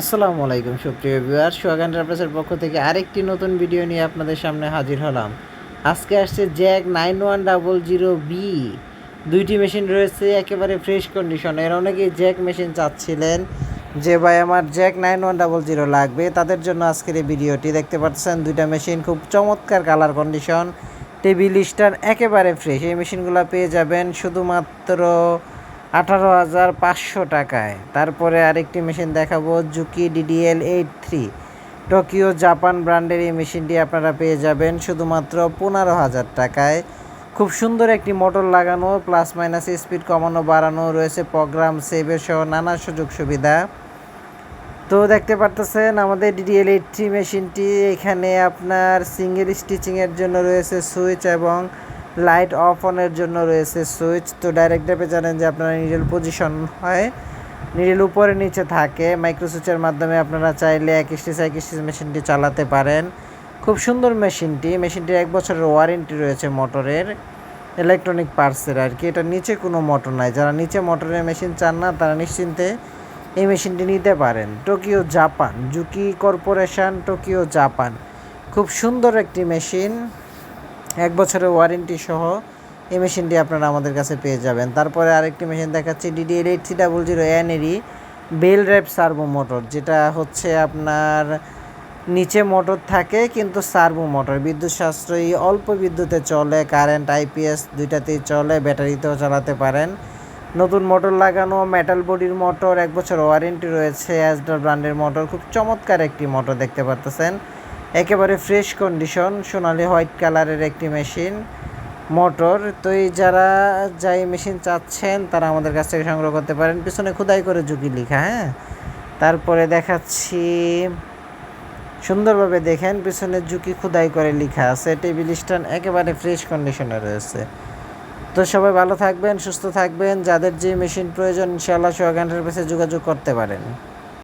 আসসালামু আলাইকুম, সুপ্রিয় ভিউয়ার সোহাগ এন্টারপ্রাইজের পক্ষ থেকে আরেকটি নতুন ভিডিও নিয়ে আপনাদের সামনে হাজির হলাম। আজকে আসছে Jack nine one double zero B. দুইটি মেশিন রয়েছে, একেবারে ফ্রেশ কন্ডিশন। এর অনেকেই জ্যাক মেশিন চাচ্ছিলেন যে, ভাই, আমার Jack nine one double zero লাগবে। তাদের জন্য আজকের এই ভিডিওটি দেখতে পাচ্ছেন, দুইটা মেশিন খুব চমৎকার কালার কন্ডিশন। টেবিল স্ট্যান্ড একেবারে ফ্রেশ। এই মেশিনগুলো পেয়ে যাবেন শুধুমাত্র আঠারো হাজার পাঁচশো টাকায়। তারপরে আরেকটি মেশিন দেখাবো, Juki DDL eight three. Tokyo Japan ব্র্যান্ডের এই মেশিনটি আপনারা পেয়ে যাবেন শুধুমাত্র পনেরো হাজার টাকায়। খুব সুন্দর একটি মোটর লাগানো, প্লাস মাইনাস স্পিড কমানো, বাড়ানো, রয়েছে প্রোগ্রাম সেভের সহ নানা সুযোগ সুবিধা। তো দেখতে পারতেছেন, আমাদের ডিডিএল এইট থ্রি মেশিনটি এখানে আপনার সিঙ্গেল স্টিচিংয়ের জন্য রয়েছে সুইচ এবং লাইট অফ অনের জন্য রয়েছে সুইচ। তো ডাইরেক্ট ড্যাপে জানেন যে আপনারা নিডেল পজিশন হয়, নিডেল উপরে নিচে থাকে। মাইক্রো সুইচের মাধ্যমে আপনারা চাইলে এক স্টিচ এক স্টিচ মেশিনটি চালাতে পারেন। খুব সুন্দর মেশিনটি। মেশিনটির এক বছরের ওয়ারেন্টি রয়েছে মোটরের, ইলেকট্রনিক পার্টসের আর কি। এটা নিচে কোনো মোটর নাই। যারা নিচে মোটরের মেশিন চান না, তারা নিশ্চিন্তে এই মেশিনটি নিতে পারেন। Tokyo, Japan. Juki corporation, Tokyo, Japan. খুব সুন্দর একটি মেশিন। এক বছরের ওয়ারেন্টি সহ এই মেশিনটি আপনারা আমাদের কাছে পেয়ে যাবেন। তারপরে আরেকটি মেশিন দেখাচ্ছি DDL eight three double zero এনেরই বেল র্যাপ সার্ভো মোটর, যেটা হচ্ছে আপনার নিচে মোটর থাকে কিন্তু সার্ভো মোটর। বিদ্যুৎ সাশ্রয়ী, অল্প বিদ্যুতে চলে কারেন্ট আইপিএস দুইটাতেই চলে, ব্যাটারিতেও চালাতে পারেন। নতুন মোটর লাগানো মেটাল বডির মোটর, এক বছর ওয়ারেন্টি রয়েছে অ্যাজডার ব্র্যান্ডের মোটর, খুব চমৎকার একটি মোটর দেখতে পারতেছেন। একেবারে ফ্রেশ কন্ডিশন, সোনালি হোয়াইট কালারের একটি মেশিন, মোটর। তো এই যারা যাই মেশিন চাচ্ছেন, তারা আমাদের কাছ থেকে সংগ্রহ করতে পারেন। পিছনে খোদাই করে ঝুঁকি লিখা হ্যাঁ? তারপরে দেখাচ্ছি, সুন্দরভাবে দেখেন, পিছনে ঝুঁকি খোদাই করে লিখা আছে। টেবিল স্ট্যান্ড একেবারে ফ্রেশ কন্ডিশনে রয়েছে। তো সবাই ভালো থাকবেন, সুস্থ থাকবেন। যাদের যে মেশিন প্রয়োজন, ইনশাআল্লাহ সোহাগ এন্টারপ্রাইসে যোগাযোগ করতে পারেন।